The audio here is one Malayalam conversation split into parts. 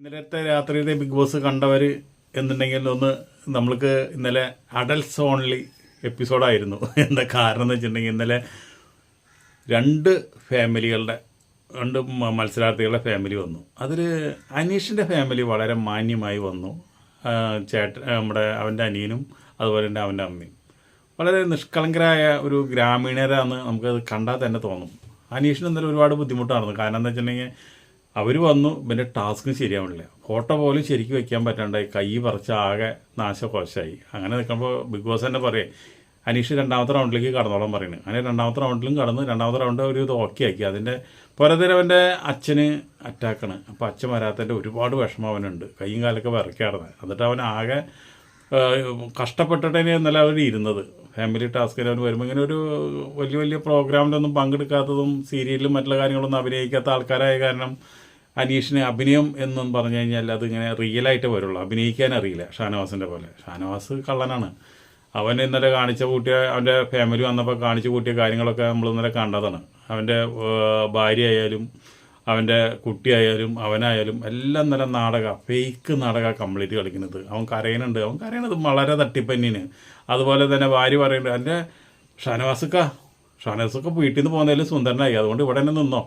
ഇന്നലത്തെ രാത്രിയിലെ ബിഗ് ബോസ് കണ്ടവർ എന്നുണ്ടെങ്കിൽ ഒന്ന് നമ്മൾക്ക് ഇന്നലെ അഡൽസ് ഓൺലി എപ്പിസോഡായിരുന്നു. എന്താ കാരണം എന്ന് വെച്ചിട്ടുണ്ടെങ്കിൽ ഇന്നലെ രണ്ട് ഫാമിലികളുടെ രണ്ട് മത്സരാർത്ഥികളുടെ ഫാമിലി വന്നു. അതിൽ അനീഷിന്റെ ഫാമിലി വളരെ മാന്യമായി വന്നു. ചേട്ട നമ്മുടെ അവന്റെ അനിയനും അതുപോലെ തന്നെ അവന്റെ അമ്മയും. വളരെ നിഷ്കളങ്കരായ ഒരു ഗ്രാമീണരാണെന്ന് നമുക്കത് കണ്ടാൽ തന്നെ തോന്നും. അനീഷിന് ഇന്നലെ ഒരുപാട് ബുദ്ധിമുട്ടായിരുന്നു. കാരണം എന്താ വെച്ചിട്ടുണ്ടെങ്കിൽ അവർ വന്നു ഇവന്റെ ടാസ്ക് ശരിയാവണില്ല. ഫോട്ടോ പോലും ശരിക്കും വെക്കാൻ പറ്റാണ്ടായി. കൈ പറിച്ച് ആകെ നാശകോശമായി. അങ്ങനെ നിൽക്കുമ്പോൾ ബിഗ് ബോസ് തന്നെ പറയേ അനീഷ് രണ്ടാമത്തെ റൗണ്ടിലേക്ക് കടന്നോളം പറയുന്നത് അങ്ങനെ രണ്ടാമത്തെ റൗണ്ടിലും കടന്ന് രണ്ടാമത്തെ റൗണ്ട് ഒരു ഇത് ഓക്കെ ആക്കി. അതിന്റെ പുറത്തേരം അവന്റെ അച്ഛന് അറ്റാക്കാണ് അപ്പോൾ അച്ഛൻ വരാത്തതിന്റെ ഒരുപാട് വിഷമം അവനുണ്ട്. കൈയും കാലൊക്കെ വിറക്കാറുണ്ട് എന്നിട്ട് അവൻ ആകെ കഷ്ടപ്പെട്ടിട്ടേ ഇന്നലെ അവർ ഇരുന്നത്. ഫാമിലി ടാസ്കിൽ അവർ വരുമ്പോൾ ഇങ്ങനെ ഒരു വലിയ വലിയ പ്രോഗ്രാമിലൊന്നും പങ്കെടുക്കാത്തതും സീരിയലിലും മറ്റുള്ള കാര്യങ്ങളൊന്നും അഭിനയിക്കാത്ത ആൾക്കാരായ കാരണം അനീഷിന് അഭിനയം എന്നും പറഞ്ഞു കഴിഞ്ഞാൽ അതിങ്ങനെ റിയലായിട്ട് വരുള്ളൂ. അഭിനയിക്കാൻ അറിയില്ല. ഷാനവാസിന്റെ പോലെ. ഷാനവാസ് കള്ളനാണ്. അവൻ ഇന്നലെ കാണിച്ച കൂട്ടിയ അവന്റെ ഫാമിലി വന്നപ്പോൾ കാണിച്ചു കൂട്ടിയ കാര്യങ്ങളൊക്കെ നമ്മൾ ഇന്നലെ കണ്ടതാണ്. അവന്റെ ഭാര്യ ആയാലും അവന്റെ കുട്ടിയായാലും അവനായാലും എല്ലാം നല്ല നാടക ഫേക്ക് നാടക കംപ്ലീറ്റ് കളിക്കുന്നത്. അവൻ കരയണുണ്ട് അവൻ കരയണത് വളരെ തട്ടിപ്പന്നിന് അതുപോലെ തന്നെ ഭാര്യ പറയുന്നുണ്ട് എന്റെ ഷാനവാസുക്ക ഷാനവാസുക്ക വീട്ടിൽ നിന്ന് പോകുന്നതിൽ സുന്ദരനായി. അതുകൊണ്ട് ഇവിടെ തന്നെ നിന്നോ.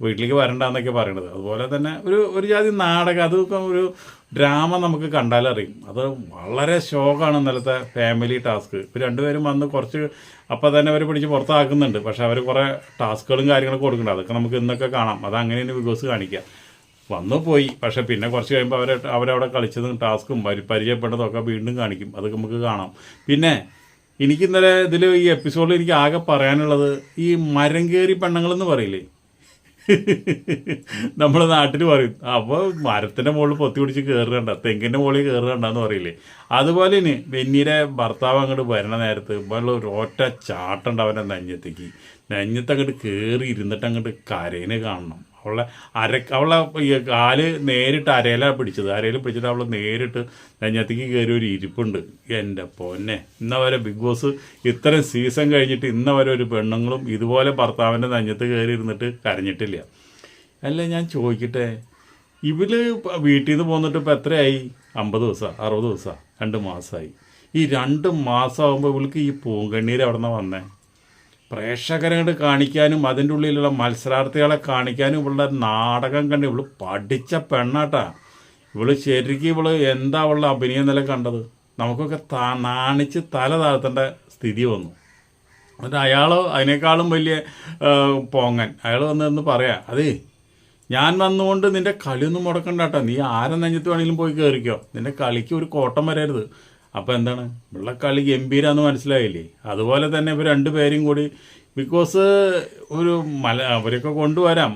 വീട്ടിലേക്ക് വരണ്ടെന്നൊക്കെ പറയണത്. അതുപോലെ തന്നെ ഒരു ഒരു ജാതി നാടകം അതൊക്കെ ഒരു ഡ്രാമ നമുക്ക് കണ്ടാലറിയും അത് വളരെ ശോകമാണ് ഇന്നലത്തെ ഫാമിലി ടാസ്ക് ഇപ്പം രണ്ടുപേരും വന്ന് കുറച്ച് അപ്പം തന്നെ അവർ പിടിച്ച് പുറത്താക്കുന്നുണ്ട്. പക്ഷെ അവർ കുറേ ടാസ്കുകളും കാര്യങ്ങളൊക്കെ കൊടുക്കുന്നുണ്ട്. അതൊക്കെ നമുക്ക് ഇന്നൊക്കെ കാണാം. അത് അങ്ങനെയാണ് ബിഗ് കാണിക്കുക വന്നു പോയി. പക്ഷെ പിന്നെ കുറച്ച് കഴിയുമ്പോൾ അവർ അവരവിടെ കളിച്ചതും ടാസ്കും പരിചയപ്പെട്ടതും ഒക്കെ വീണ്ടും കാണിക്കും. അതൊക്കെ നമുക്ക് കാണാം. പിന്നെ എനിക്ക് ഇന്നലെ ഇതിൽ ഈ എപ്പിസോഡിൽ എനിക്ക് ആകെ പറയാനുള്ളത് ഈ മരം കയറി പെണ്ണുങ്ങളെന്ന് പറയില്ലേ? നമ്മുടെ നാട്ടിൽ പറയും അപ്പോൾ മരത്തിന്റെ മുകളിൽ പൊത്തി പിടിച്ച് കയറുകണ്ട തെങ്ങിന്റെ മുകളിൽ കയറുകണ്ടെന്ന് പറയില്ലേ? അതുപോലെ ഇനി വെന്നീരെ ഭർത്താവ് അങ്ങോട്ട് വരണ നേരത്ത് ഇപ്പോൾ ഒരു ഒറ്റ ചാട്ടുണ്ട് അവന്റെ നെഞ്ഞത്തേക്ക്. നെഞ്ഞത്ത് അങ്ങോട്ട് കയറി ഇരുന്നിട്ട് അങ്ങോട്ട് കരയിന് കാണണം. അവളെ അര അവളെ കാൽ നേരിട്ട് അരയിലാണ് പിടിച്ചത്. അരയിൽ പിടിച്ചിട്ട് അവൾ നേരിട്ട് നെഞ്ഞത്തേക്ക് കയറി ഒരു ഇരിപ്പുണ്ട്. എന്റെ പൊന്നെ. ഇന്ന വരെ ബിഗ് ബോസ് ഇത്രയും സീസൺ കഴിഞ്ഞിട്ട് ഇന്ന വരെ ഒരു പെണ്ണുങ്ങളും ഇതുപോലെ ഭർത്താവിന്റെ നെഞ്ഞത്ത് കയറി ഇരുന്നിട്ട് കരഞ്ഞിട്ടില്ല. അല്ല ഞാൻ ചോദിക്കട്ടെ? ഇവർ പ- വീട്ടിൽ നിന്ന് പോന്നിട്ട് ഇപ്പം എത്രയായി? അമ്പത് ദിവസം അറുപത് ദിവസം രണ്ട് മാസമായി ഈ രണ്ട് മാസമാകുമ്പോൾ ഇവൾക്ക് ഈ പൂങ്കണ്ണീർ അവിടെ നിന്ന് വന്നേ? പ്രേക്ഷകരോട് കാണിക്കാനും അതിന്റെ ഉള്ളിലുള്ള മത്സരാർത്ഥികളെ കാണിക്കാനും ഇവളുടെ നാടകം കണ്ട് ഇവൾ പഠിച്ച പെണ്ണാട്ടാ. ഇവൾ ശരിക്കും ഇവൾ എന്താ ഉള്ള അഭിനയം നില കണ്ടത്? നമുക്കൊക്കെ താ നാണിച്ച് തല താഴ്ത്തേണ്ട സ്ഥിതി വന്നു. എന്നിട്ട് അയാൾ അതിനേക്കാളും വലിയ പോങ്ങൻ. അയാൾ വന്ന് എന്ന് പറയാ അതേ ഞാൻ വന്നുകൊണ്ട് നിന്റെ കളിയൊന്നും മുടക്കണ്ട കേട്ടോ നീ ആരെ നെഞ്ഞത്ത് വേണമെങ്കിലും പോയി കയറിക്കോ നിന്റെ കളിക്ക് ഒരു കോട്ടം വരരുത്. അപ്പോൾ എന്താണ്? ഉള്ള കളി ഗംഭീരാന്ന് മനസ്സിലായില്ലേ? അതുപോലെ തന്നെ ഇവർ രണ്ടുപേരും കൂടി ബിക്കോസ് ഒരു മല അവരൊക്കെ കൊണ്ടുവരാം.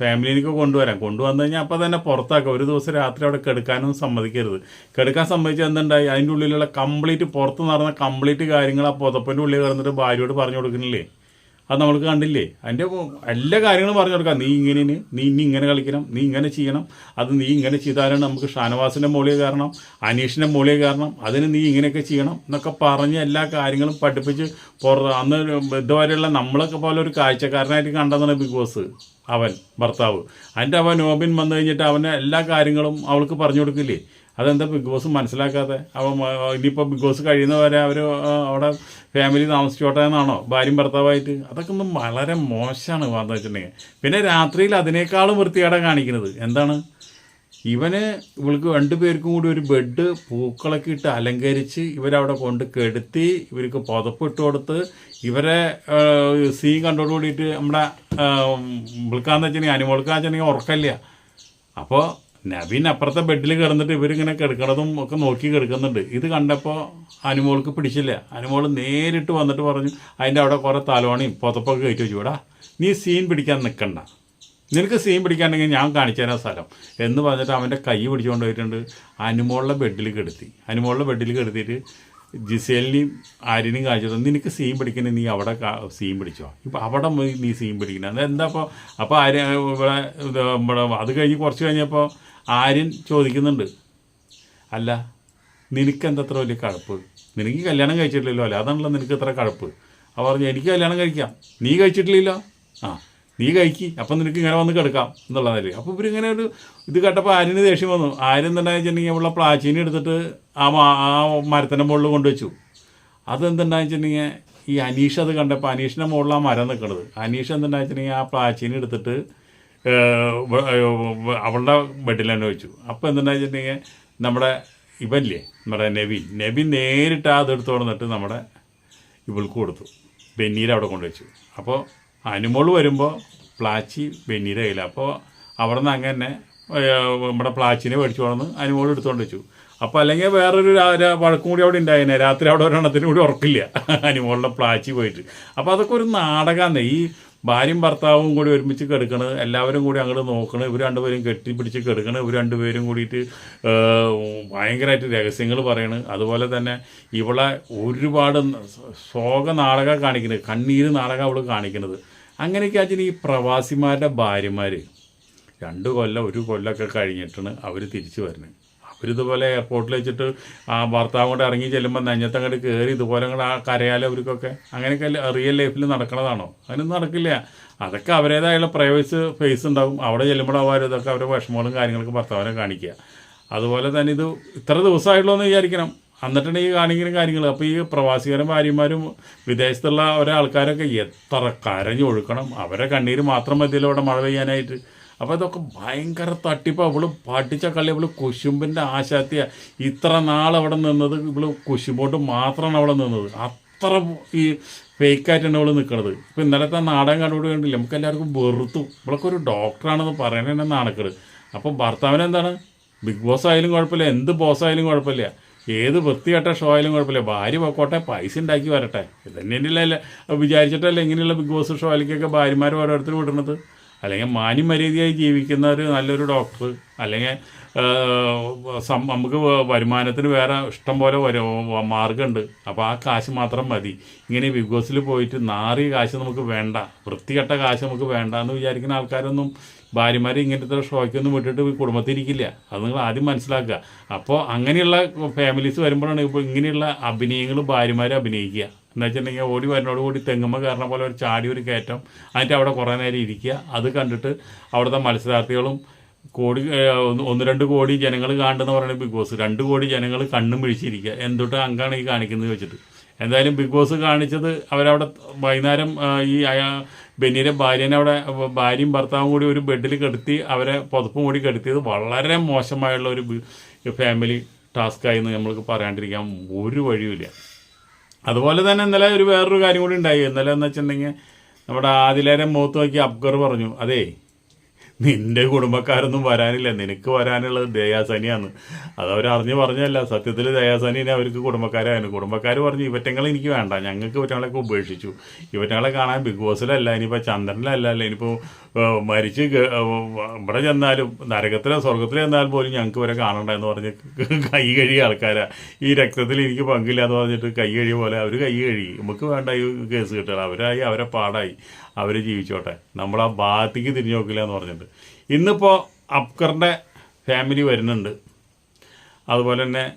ഫാമിലിനൊക്കെ കൊണ്ടുവരാം. കൊണ്ടുവന്നു കഴിഞ്ഞാൽ അപ്പോൾ തന്നെ പുറത്താക്കാം. ഒരു ദിവസം രാത്രി അവിടെ കെടുക്കാനൊന്നും സമ്മതിക്കരുത്. കെടുക്കാൻ സമ്മതിച്ചാൽ എന്തുണ്ടായി? അതിന്റെ ഉള്ളിലുള്ള കംപ്ലീറ്റ് പുറത്ത് നടന്ന കംപ്ലീറ്റ് കാര്യങ്ങൾ ആ പുതപ്പിന്റെ ഉള്ളിൽ കിടന്നിട്ട് ഭാര്യയോട് പറഞ്ഞു കൊടുക്കുന്നില്ലേ? അത് നമ്മൾക്ക് കണ്ടില്ലേ? അതിന്റെ എല്ലാ കാര്യങ്ങളും പറഞ്ഞു കൊടുക്കാം. നീ ഇങ്ങനെ നീ ഇനി ഇങ്ങനെ കളിക്കണം നീ ഇങ്ങനെ ചെയ്യണം. അത് നീ ഇങ്ങനെ ചെയ്താലാണ് നമുക്ക് ഷാനവാസിന്റെ മൂളിക കാരണം അനീഷിന്റെ മൂളിക കാരണം അതിന് നീ ഇങ്ങനെയൊക്കെ ചെയ്യണം എന്നൊക്കെ പറഞ്ഞ് എല്ലാ കാര്യങ്ങളും പഠിപ്പിച്ച് പുറ അന്ന് ഇതുവരെയുള്ള നമ്മളൊക്കെ പോലെ ഒരു കാഴ്ചക്കാരനായിട്ട് കണ്ടതാണ് ബിഗ് ബോസ് അവൻ ഭർത്താവ്. അതിന്റെ അവൻ നോബിൻ വന്നു കഴിഞ്ഞിട്ട് അവനെ എല്ലാ കാര്യങ്ങളും അവൾക്ക് പറഞ്ഞു കൊടുക്കില്ലേ? അതെന്താ ബിഗ് ബോസ് മനസ്സിലാക്കാതെ അവ ഇനിയിപ്പോൾ ബിഗ് ബോസ് കഴിയുന്നവരെ അവർ അവിടെ ഫാമിലി താമസിച്ചോട്ടെ എന്നാണോ ഭാര്യയും ഭർത്താവായിട്ട് അതൊക്കെ ഒന്നും വളരെ മോശമാണ് എന്ന് വെച്ചിട്ടുണ്ടെങ്കിൽ പിന്നെ രാത്രിയിൽ അതിനേക്കാളും വൃത്തിയാടെ കാണിക്കുന്നത് എന്താണ് ഇവന് ഇവൾക്ക് രണ്ടു പേർക്കും കൂടി ഒരു ബെഡ് പൂക്കളൊക്കെ ഇട്ട് അലങ്കരിച്ച് ഇവരവിടെ കൊണ്ട് കെടുത്തി ഇവർക്ക് പുതപ്പിട്ട് കൊടുത്ത് ഇവരെ സീൻ കണ്ടോട് കൂടിയിട്ട് നമ്മുടെ വിൾക്കാന്ന് വെച്ചിട്ടുണ്ടെങ്കിൽ അനുമോൾക്കാന്ന് വെച്ചിട്ടുണ്ടെങ്കിൽ ഉറക്കമില്ല അപ്പോൾ നവീൻ അപ്പുറത്തെ ബെഡിൽ കിടന്നിട്ട് ഇവരിങ്ങനെ കിടക്കണതും ഒക്കെ നോക്കി കിടക്കുന്നുണ്ട്. ഇത് കണ്ടപ്പോൾ അനുമോൾക്ക് പിടിച്ചില്ല. അനുമോൾ നേരിട്ട് വന്നിട്ട് പറഞ്ഞു അതിന്റെ അവിടെ കുറേ തലോണിയും പുതപ്പൊക്കെ കയറ്റി വെച്ചു. വിടാ നീ സീൻ പിടിക്കാൻ നിൽക്കണ്ട നിനക്ക് സീൻ പിടിക്കാണ്ടെങ്കിൽ ഞാൻ കാണിച്ചു തരാം സ്ഥലം. എന്ന് പറഞ്ഞിട്ട് അവന്റെ കൈ പിടിച്ചുകൊണ്ട് പോയിട്ടുണ്ട്. അനുമോളുടെ ബെഡിൽ കെടുത്തി. അനുമോളുടെ ബെഡിൽ കിടത്തിയിട്ട് ജിസേലിനെയും ആര്യനെയും കാണിച്ചു നിനക്ക് സീൻ പിടിക്കണേ നീ അവിടെ സീൻ പിടിച്ചോ? ഇപ്പം അവിടെ പോയി നീ സീൻ പിടിക്കണം. എന്താ അപ്പോൾ അപ്പോൾ ആര്യ ഇവിടെ അത് കഴിഞ്ഞ് കുറച്ച് കഴിഞ്ഞപ്പോൾ ആര്യൻ ചോദിക്കുന്നുണ്ട്. അല്ല നിനക്ക് എന്തത്ര വലിയ കഴപ്പ് നിനക്ക് കല്യാണം കഴിച്ചിട്ടില്ലല്ലോ അല്ലേ? അതാണല്ലോ നിനക്ക് ഇത്ര കഴപ്പ് അപ്പോൾ പറഞ്ഞു എനിക്ക് കല്യാണം കഴിക്കാം. നീ കഴിച്ചിട്ടില്ലല്ലോ? ആ. നീ കഴിക്കി അപ്പം നിനക്ക് ഇങ്ങനെ വന്ന് കിടക്കാം എന്നുള്ളതല്ലേ അപ്പോൾ ഇവരിങ്ങനെ ഒരു ഇത് കേട്ടപ്പോൾ ആര്യന് ദേഷ്യം വന്നു. ആര്യൻ എന്താണെന്ന് വെച്ചിട്ടുണ്ടെങ്കിൽ ഉള്ള പ്ലാച്ചീനി എടുത്തിട്ട് ആ ആ മരത്തിന്റെ മുകളിൽ കൊണ്ടുവച്ചു. അതെന്തുണ്ടാന്ന് വെച്ചിട്ടുണ്ടെങ്കിൽ ഈ അനീഷ് അത് കണ്ടപ്പോൾ അനീഷിന്റെ മുകളിൽ ആ മരം നിൽക്കണത്. അനീഷ് എന്തുണ്ടാന്ന് വെച്ചിട്ടുണ്ടെങ്കിൽ ആ പ്ലാച്ചീനി എടുത്തിട്ട് അവളുടെ ബെഡിൽ തന്നെ വെച്ചു. അപ്പോൾ എന്തുണ്ടാന്ന് വെച്ചിട്ടുണ്ടെങ്കിൽ നമ്മുടെ ഇവല്ലേ നമ്മുടെ നബിൻ നബിൻ നേരിട്ട് ആ അതെടുത്ത് കൊടുത്തിട്ട് നമ്മുടെ ഇവൾക്ക് കൊടുത്തു. ബെന്നീരെ അവിടെ കൊണ്ടുവച്ചു. അപ്പോൾ അനുമോൾ വരുമ്പോൾ പ്ലാച്ചി ബെന്നിയുടെ കയ്യിൽ അപ്പോൾ അവിടെ നിന്ന് അങ്ങനെ നമ്മുടെ പ്ലാച്ചിനെ മേടിച്ചു കൊണ്ടുവന്ന് അനുമോൾ എടുത്തുകൊണ്ട് വെച്ചു. അപ്പോൾ അല്ലെങ്കിൽ വേറൊരു വഴക്കും കൂടി അവിടെ ഉണ്ടായേനെ രാത്രി അവിടെ ഒരെണ്ണത്തിന് കൂടി ഉറക്കില്ല. അനുമോളുടെ പ്ലാച്ചി പോയിട്ട്. അപ്പോൾ അതൊക്കെ ഒരു നാടകമാണ് ഈ ഭാര്യയും ഭർത്താവും കൂടി ഒരുമിച്ച് കെടുക്കണത് എല്ലാവരും കൂടി അങ്ങോട്ട് നോക്കണം ഇവർ രണ്ടുപേരും കെട്ടിപ്പിടിച്ച് കെടുക്കണം ഇവർ രണ്ടുപേരും കൂടിയിട്ട് ഭയങ്കരമായിട്ട് രഹസ്യങ്ങൾ പറയണ്. അതുപോലെ തന്നെ ഇവളെ ഒരുപാട് ശോക നാടക കാണിക്കുന്നത് കണ്ണീര് നാടകം അവൾ കാണിക്കുന്നത് അങ്ങനെയൊക്കെ ആച്ചാൽ ഈ പ്രവാസിമാരുടെ ഭാര്യമാർ രണ്ട് കൊല്ലം ഒരു കൊല്ലമൊക്കെ കഴിഞ്ഞിട്ടാണ് അവർ തിരിച്ചു വരുന്നത് അവരിതുപോലെ എയർപോർട്ടിൽ വെച്ചിട്ട് ആ ഭർത്താവ് കൊണ്ട് ഇറങ്ങി ചെല്ലുമ്പോൾ നെഞ്ഞത്തങ്ങോട്ട് കയറി ഇതുപോലെ അങ്ങോട്ട് ആ കരയാലോ അവർക്കൊക്കെ അങ്ങനെയൊക്കെ റിയൽ ലൈഫിൽ നടക്കണതാണോ? അതിനൊന്നും നടക്കില്ല. അതൊക്കെ അവരുടേതായുള്ള പ്രൈവസ് ഫേസ് ഉണ്ടാവും. അവിടെ ചെല്ലുമ്പോൾ അവർ ഇതൊക്കെ അവരുടെ വിഷമങ്ങളും കാര്യങ്ങളൊക്കെ ഭർത്താവിനെ കാണിക്കുക. അതുപോലെ തന്നെ ഇത് ഇത്ര ദിവസമായിട്ടുള്ളൂ എന്ന് വിചാരിക്കണം. എന്നിട്ടാണ് ഈ കാണിക്കുന്ന കാര്യങ്ങൾ അപ്പോൾ ഈ പ്രവാസികരും ഭാര്യമാരും വിദേശത്തുള്ള ഓരോ ആൾക്കാരൊക്കെ എത്ര കരഞ്ഞു ഒഴുക്കണം. അവരെ കണ്ണീര് മാത്രം മതിയല്ലോ അവിടെ മഴ പെയ്യാനായിട്ട്. അപ്പോൾ ഇതൊക്കെ ഭയങ്കര തട്ടിപ്പ്. അവൾ പഠിച്ച കളി അവൾ കുശുമ്പിന്റെ ആശാത്തിയ. ഇത്ര നാൾ അവിടെ നിന്നത് ഇവൾ കുശുമ്പോട്ട് മാത്രമാണ് അവിടെ നിന്നത്. അത്ര ഈ ഫേക്കായിട്ടാണ് അവൾ നിൽക്കുന്നത് ഇപ്പം ഇന്നലത്തെ നാടകം കണ്ടുകൊണ്ട് കണ്ടില്ല നമുക്ക് എല്ലാവർക്കും വെറുത്തു. ഇവളൊക്കെ ഒരു ഡോക്ടറാണെന്ന് പറയണ നാണക്കേട്. അപ്പോൾ ഭർത്താവിനെന്താണ്? ബിഗ് ബോസ് ആയാലും കുഴപ്പമില്ല. എന്ത് ബോസ് ആയാലും കുഴപ്പമില്ല. ഏത് വൃത്തികെട്ട ഷോ ആയാലും കുഴപ്പമില്ല. ഭാര്യ പൊക്കോട്ടെ പൈസ ഉണ്ടാക്കി വരട്ടെ. ഇതന്നെയല്ലേ വിചാരിച്ചിട്ടല്ലേ ഇങ്ങനെയുള്ള ബിഗ് ബോസ് ഷോയിലേക്കൊക്കെ ഭാര്യമാർ ഓരോരുത്തർ വിടുന്നത്? അല്ലെങ്കിൽ മാന്യമര്യാദയായി ജീവിക്കുന്ന ഒരു നല്ലൊരു ഡോക്ടർ അല്ലെങ്കിൽ നമുക്ക് വരുമാനത്തിന് വേറെ ഇഷ്ടം പോലെ മാർഗമുണ്ട് അപ്പോൾ ആ കാശ് മാത്രം മതി. ഇങ്ങനെ ബിഗ് ബോസിൽ പോയിട്ട് നാറിയ കാശ് നമുക്ക് വേണ്ട. വൃത്തികെട്ട കാശ് നമുക്ക് വേണ്ട എന്ന് വിചാരിക്കുന്ന ആൾക്കാരൊന്നും ഭാര്യമാർ ഇങ്ങനത്തെ ഷോയ്ക്കൊന്നും വിട്ടിട്ട് കുടുംബത്തിരിക്കില്ല അത് നിങ്ങൾ ആദ്യം മനസ്സിലാക്കുക. അപ്പോൾ അങ്ങനെയുള്ള ഫാമിലീസ് വരുമ്പോഴാണ് ഇപ്പോൾ ഇങ്ങനെയുള്ള അഭിനയങ്ങൾ ഭാര്യമാർ അഭിനയിക്കുക. എന്താ വെച്ചിട്ടുണ്ടെങ്കിൽ ഓടി വരുന്നതോടുകൂടി തെങ്ങുമ്പോൾ കയറണ പോലെ ഒരു ചാടി ഒരു കയറ്റം അതിന്റെ അവിടെ കുറേ നേരം ഇരിക്കുക. അത് കണ്ടിട്ട് അവിടുത്തെ മത്സരാർത്ഥികളും കോടി ഒന്ന് രണ്ട് കോടി ജനങ്ങൾ കാണുന്ന പറയുന്നത് ബിഗ് ബോസ്. രണ്ട് കോടി ജനങ്ങൾ കണ്ണും പിഴിച്ചിരിക്കുക എന്തൊട്ട് അങ്കാണ് ഈ കാണിക്കുന്നത് വെച്ചിട്ട് എന്തായാലും ബിഗ് ബോസ് കാണിച്ചത് അവരവിടെ വൈകുന്നേരം ഈ ബെന്നിയുടെ ഭാര്യനെ അവിടെ ഭാര്യയും ഭർത്താവും കൂടി ഒരു ബെഡിൽ കെടുത്തി അവരെ പുതപ്പും കൂടി കെടുത്തിയത് വളരെ മോശമായുള്ള ഒരു ഫാമിലി ടാസ്ക്കായി എന്ന് നമ്മൾക്ക് പറയാണ്ടിരിക്കാൻ ഒരു വഴിയുമില്ല. അതുപോലെ തന്നെ ഇന്നലെ ഒരു വേറൊരു കാര്യം കൂടി ഉണ്ടായി. ഇന്നലെ എന്ന് വെച്ചിട്ടുണ്ടെങ്കിൽ നമ്മുടെ ആദിലേരെ മുഖത്ത് നോക്കി അബ്ഗർ പറഞ്ഞു അതേ നിന്റെ കുടുംബക്കാരൊന്നും വരാനില്ല. നിനക്ക് വരാനുള്ളത് ദയാസനിയാണ്. അത് അവർ അറിഞ്ഞു പറഞ്ഞല്ല സത്യത്തിൽ ദയാസനിനെ അവർക്ക് കുടുംബക്കാരായിരുന്നു കുടുംബക്കാർ പറഞ്ഞു ഇവറ്റങ്ങൾ എനിക്ക് വേണ്ട. ഞങ്ങൾക്ക് ഇവറ്റങ്ങളൊക്കെ ഉപേക്ഷിച്ചു. ഇവറ്റങ്ങളെ കാണാൻ ബിഗ് ബോസിലല്ല ഇനിയിപ്പോൾ ചന്ദ്രനിലല്ല അല്ല ഇനിയിപ്പോൾ മരിച്ച് ഇവിടെ ചെന്നാലും നരകത്തിലോ സ്വർഗത്തിലോ ചെന്നാൽ പോലും ഞങ്ങൾക്ക് ഇവരെ കാണണ്ട എന്ന് പറഞ്ഞ് കൈ കഴിയ ആൾക്കാരാ. ഈ രക്തത്തിൽ എനിക്ക് പങ്കില്ല എന്ന് പറഞ്ഞിട്ട് കൈ കഴിയ പോലെ അവർ കൈ കഴുകി. നമുക്ക് വേണ്ട ഈ കേസ് കിട്ടണം അവരായി അവരെ പാടായി. അവർ ജീവിച്ചോട്ടെ. നമ്മൾ ആ ഭാഗത്തേക്ക് തിരിഞ്ഞു നോക്കില്ല എന്ന് പറഞ്ഞിട്ട്. ഇന്നിപ്പോൾ അബ്കറിന്റെ ഫാമിലി വരുന്നുണ്ട്. അതുപോലെ തന്നെ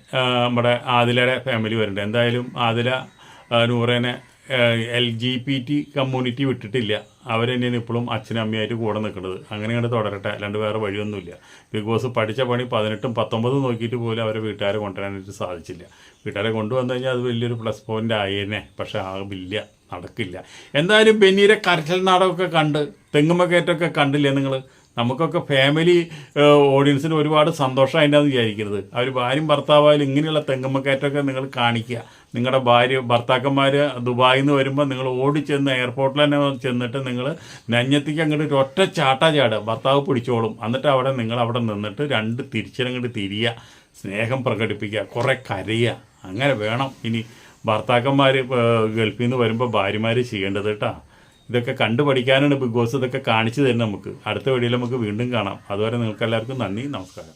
നമ്മുടെ ആദിലയുടെ ഫാമിലി വരുന്നുണ്ട്. എന്തായാലും Adila നൂറേനെ L G B T community വിട്ടിട്ടില്ല. അവർ തന്നെയാണ് ഇപ്പോഴും അച്ഛനും അമ്മയായിട്ട് കൂടെ നിൽക്കുന്നത് അങ്ങനെ കണ്ട് തുടരട്ടെ. അല്ലാണ്ട് വേറെ വഴിയൊന്നുമില്ല. ബിഗ് ബോസ് പഠിച്ച പണി പതിനെട്ടും പത്തൊമ്പതും നോക്കിയിട്ട് പോലും അവരെ വീട്ടുകാരെ കൊണ്ടുവരാനായിട്ട് സാധിച്ചില്ല. വീട്ടുകാരെ കൊണ്ടുവന്നു കഴിഞ്ഞാൽ അത് വലിയൊരു പ്ലസ് പോയിന്റ് ആയേനെ. പക്ഷേ ആകില്ല നടക്കില്ല. എന്തായാലും ബെന്നീരെ കരച്ചൽ നാടകമൊക്കെ കണ്ട് തെങ്ങുമക്കയറ്റമൊക്കെ കണ്ടില്ലേ നിങ്ങൾ നമുക്കൊക്കെ ഫാമിലി ഓഡിയൻസിന് ഒരുപാട് സന്തോഷം സന്തോഷമായിട്ടാണ് വിചാരിക്കരുത്. അവർ ഭാര്യയും ഭർത്താവായാലും ഇങ്ങനെയുള്ള തെങ്ങുമ്മക്കയറ്റമൊക്കെ നിങ്ങൾ കാണിക്കുക. നിങ്ങളുടെ ഭാര്യ ഭർത്താക്കന്മാർ ദുബായിൽ നിന്ന് വരുമ്പോൾ നിങ്ങൾ ഓടിച്ചെന്ന് എയർപോർട്ടിൽ തന്നെ ചെന്നിട്ട് നിങ്ങൾ നെഞ്ഞത്തേക്ക് അങ്ങോട്ട് ഒരു ഒറ്റ ചാട്ട ചാടുക. ഭർത്താവ് പിടിച്ചോളും. എന്നിട്ട് അവിടെ നിങ്ങൾ അവിടെ നിന്നിട്ട് രണ്ട് തിരിച്ചിലങ്ങോട്ട് തിരിയുക. സ്നേഹം പ്രകടിപ്പിക്കുക. കുറേ കരയുക. അങ്ങനെ വേണം ഇനി ഭർത്താക്കന്മാർ ഗൾഫിൽ നിന്ന് വരുമ്പോൾ ഭാര്യമാർ ചെയ്യേണ്ടത് കേട്ടോ ഇതൊക്കെ കണ്ടു പഠിക്കാനാണ് ബിഗ് ബോസ് ഇതൊക്കെ കാണിച്ചു തരുന്നത് നമുക്ക്. അടുത്ത വീഡിയോയിൽ നമുക്ക് വീണ്ടും കാണാം. അതുവരെ നിങ്ങൾക്കെല്ലാവർക്കും നന്ദി നമസ്കാരം.